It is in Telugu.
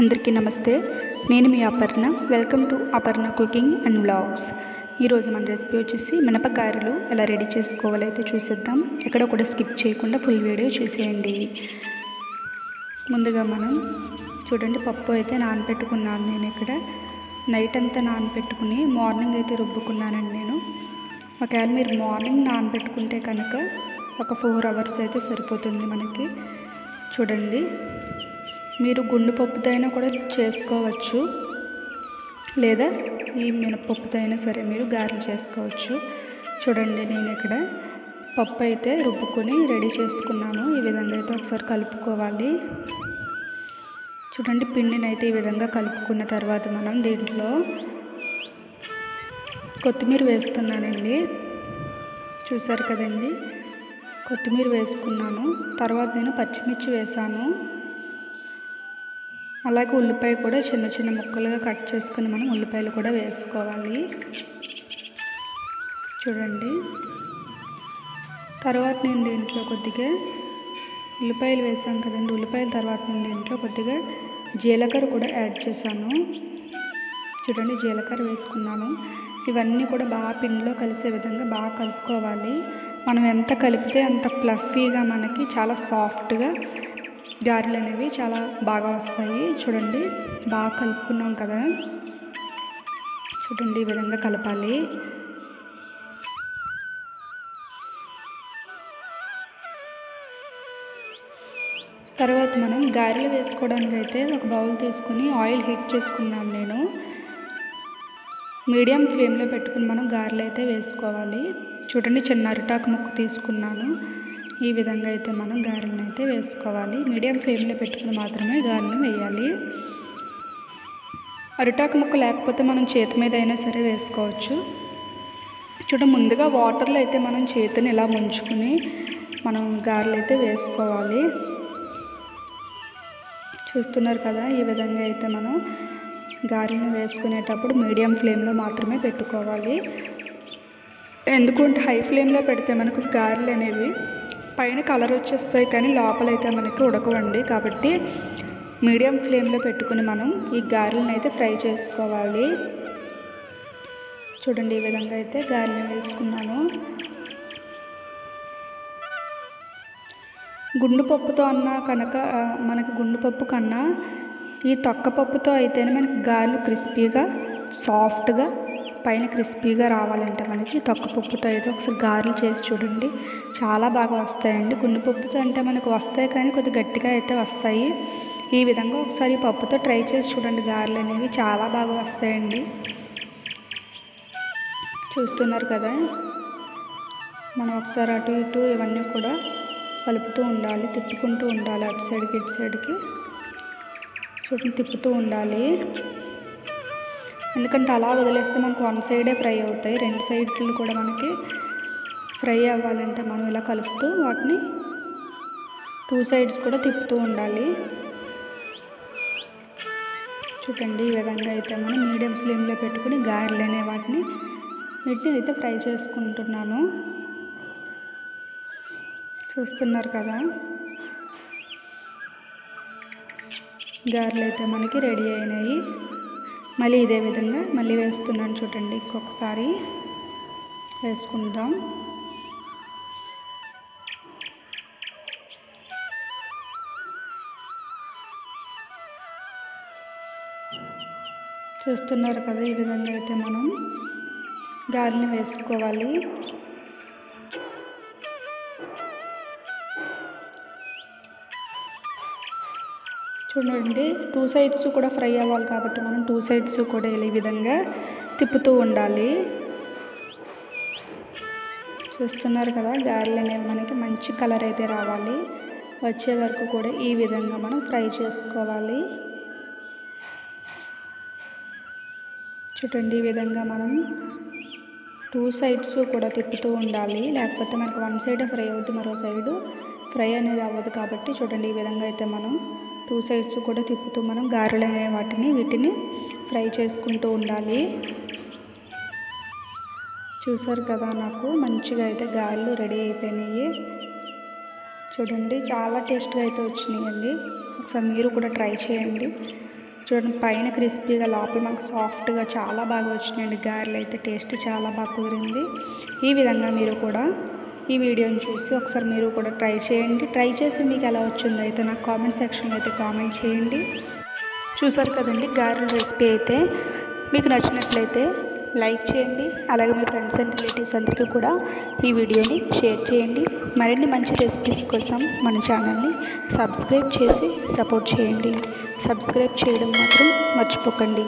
అందరికీ నమస్తే. నేను మీ Aparna. Welcome to Aparna cooking and vlogs. ఈరోజు మన రెసిపీ వచ్చేసి మినపకాయలు ఎలా రెడీ చేసుకోవాలో అయితే చూసేద్దాం. ఎక్కడ కూడా స్కిప్ చేయకుండా ఫుల్ వీడియో చూసేయండి. ముందుగా మనం చూడండి పప్పు అయితే నానబెట్టుకున్నాను నేను ఇక్కడ. నైట్ అంతా నానబెట్టుకుని మార్నింగ్ అయితే రుబ్బుకున్నానండి నేను. ఒకవేళ మీరు మార్నింగ్ నానబెట్టుకుంటే కనుక ఒక ఫోర్ అవర్స్ అయితే సరిపోతుంది మనకి. చూడండి. మీరు గుండు పప్పుతో అయినా కూడా చేసుకోవచ్చు. లేదా ఈ మినపప్పుతో అయినా సరే మీరు గారెలు చేసుకోవచ్చు. చూడండి నేను ఇక్కడ పప్పు అయితే రుబ్బుకొని రెడీ చేసుకున్నాను. ఈ విధంగా అయితే ఒకసారి కలుపుకోవాలి. చూడండి పిండిని అయితే ఈ విధంగా కలుపుకున్న తర్వాత మనం దీంట్లో కొత్తిమీర వేస్తున్నానండి. చూసారు కదండి? కొత్తిమీర వేసుకున్నాను. తర్వాత నేను పచ్చిమిర్చి వేసాను. అలాగే ఉల్లిపాయ కూడా చిన్న చిన్న ముక్కలుగా కట్ చేసుకుని మనం ఉల్లిపాయలు కూడా వేసుకోవాలి. చూడండి. తర్వాత నేను దీంట్లో కొద్దిగా ఉల్లిపాయలు వేసాం కదండి. ఉల్లిపాయల తర్వాత నేను దీంట్లో కొద్దిగా జీలకర్ర కూడా యాడ్ చేశాను. చూడండి జీలకర్ర వేసుకున్నాను. ఇవన్నీ కూడా బాగా పిండిలో కలిసే విధంగా బాగా కలుపుకోవాలి. మనం ఎంత కలిపితే అంత ప్లఫీగా మనకి చాలా సాఫ్ట్గా గారెలు అనేవి చాలా బాగా వస్తాయి. చూడండి బాగా కలుపుకున్నాం కదా. చూడండి ఈ విధంగా కలపాలి. తర్వాత మనం గారెలు వేసుకోవడానికి అయితే ఒక బౌల్ తీసుకుని ఆయిల్ హీట్ చేసుకున్నాను నేను. మీడియం ఫ్లేమ్లో పెట్టుకుని మనం గారెలు అయితే వేసుకోవాలి. చూడండి చిన్న అరిటాకు ముక్క తీసుకున్నాను. ఈ విధంగా అయితే మనం గారెలను అయితే వేసుకోవాలి. మీడియం ఫ్లేమ్లో పెట్టుకుని మాత్రమే గారెలను వేయాలి. అరిటాకు ముక్క లేకపోతే మనం చేతి మీద అయినా సరే వేసుకోవచ్చు. చూడ ముందుగా వాటర్లో అయితే మనం చేతిని ఇలా ముంచుకుని మనం గారెలు అయితే వేసుకోవాలి. చూస్తున్నారు కదా ఈ విధంగా అయితే మనం గారెలను వేసుకునేటప్పుడు మీడియం ఫ్లేమ్లో మాత్రమే పెట్టుకోవాలి. ఎందుకంటే హై ఫ్లేమ్లో పెడితే మనకు గారెలు అనేవి పైన కలర్ వచ్చేస్తాయి కానీ లోపలైతే మనకి ఉడకవండి. కాబట్టి మీడియం ఫ్లేమ్లో పెట్టుకుని మనం ఈ గారెలను అయితే ఫ్రై చేసుకోవాలి. చూడండి ఈ విధంగా అయితే గారెలను వేసుకున్నాను. గుండుపప్పుతో అన్నా కనుక మనకి గుండుపప్పు కన్నా ఈ తొక్కపప్పుతో అయితేనే మనకి గారెలు క్రిస్పీగా సాఫ్ట్గా పైన క్రిస్పీగా రావాలంటే మనకి తక్కువ పప్పుతో అయితే ఒకసారి గారెలు చేసి చూడండి. చాలా బాగా వస్తాయండి. గుండు పప్పుతో అంటే మనకు వస్తాయి కానీ కొద్దిగా గట్టిగా అయితే వస్తాయి. ఈ విధంగా ఒకసారి పప్పుతో ట్రై చేసి చూడండి. గారెలు అనేవి చాలా బాగా వస్తాయండి. చూస్తున్నారు కదా? మనం ఒకసారి అటు ఇటు ఇవన్నీ కూడా కలుపుతూ ఉండాలి. తిప్పుకుంటూ ఉండాలి. అటు సైడ్కి ఇటు సైడ్కి. చూడండి తిప్పుతూ ఉండాలి. ఎందుకంటే అలా వదిలేస్తే మనకు వన్ సైడే ఫ్రై అవుతాయి. రెండు సైడ్లు కూడా మనకి ఫ్రై అవ్వాలంటే. మనం ఇలా కలుపుతూ వాటిని టూ సైడ్స్ కూడా తిప్పుతూ ఉండాలి. చూడండి ఈ విధంగా అయితే మనం మీడియం ఫ్లేమ్లో పెట్టుకుని గారెలు అనే వాటిని వీటిని అయితే ఫ్రై చేసుకుంటున్నాను. చూస్తున్నారు కదా? గారెలు అయితే మనకి రెడీ అయినాయి. మళ్ళీ ఇదే విధంగా మళ్ళీ వేస్తున్నాను చూడండి. ఇంకొకసారి వేసుకుందాం. చూస్తున్నారు కదా ఈ విధంగా అయితే మనం గాలిని వేసుకోవాలి. చూడండి. టూ సైడ్స్ కూడా ఫ్రై అవ్వాలి కాబట్టి మనం టూ సైడ్స్ కూడా ఈ విధంగా తిప్పుతూ ఉండాలి. చూస్తున్నారు కదా గారెలు అనేవి మనకి మంచి కలర్ అయితే రావాలి. వచ్చే వరకు కూడా ఈ విధంగా మనం ఫ్రై చేసుకోవాలి. చూడండి ఈ విధంగా మనం టూ సైడ్స్ కూడా తిప్పుతూ ఉండాలి. లేకపోతే మనకు వన్ సైడ్ ఫ్రై అవుతుంది మరో సైడు ఫ్రై అనేది అవ్వదు కాబట్టి చూడండి ఈ విధంగా అయితే మనం టూ సైడ్స్ కూడా తిప్పుతూ మనం గారెలు అనే వాటిని వీటిని ఫ్రై చేసుకుంటూ ఉండాలి. చూసారు కదా నాకు మంచిగా అయితే గారెలు రెడీ అయిపోయినాయి. చూడండి చాలా టేస్ట్గా అయితే వచ్చినాయండి. ఒకసారి మీరు కూడా ట్రై చేయండి. చూడండి పైన క్రిస్పీగా లోపల మనకు సాఫ్ట్గా చాలా బాగా వచ్చినాయండి. గారెలు అయితే టేస్ట్ చాలా బాగా కుదిరింది. ఈ విధంగా మీరు కూడా ఈ వీడియోని చూసి ఒకసారి మీరు కూడా ట్రై చేయండి. ట్రై చేసి మీకు ఎలా వచ్చిందో అయితే నాకు కామెంట్ సెక్షన్లో అయితే కామెంట్ చేయండి. చూసారు కదండి గారెల రెసిపీ అయితే. మీకు నచ్చినట్లయితే లైక్ చేయండి. అలాగే మీ ఫ్రెండ్స్ అండ్ రిలేటివ్స్ అందరికీ కూడా ఈ వీడియోని షేర్ చేయండి. మరిన్ని మంచి రెసిపీస్ కోసం మన ఛానల్ని సబ్స్క్రైబ్ చేసి సపోర్ట్ చేయండి. సబ్స్క్రైబ్ చేయడం మాత్రం మర్చిపోకండి.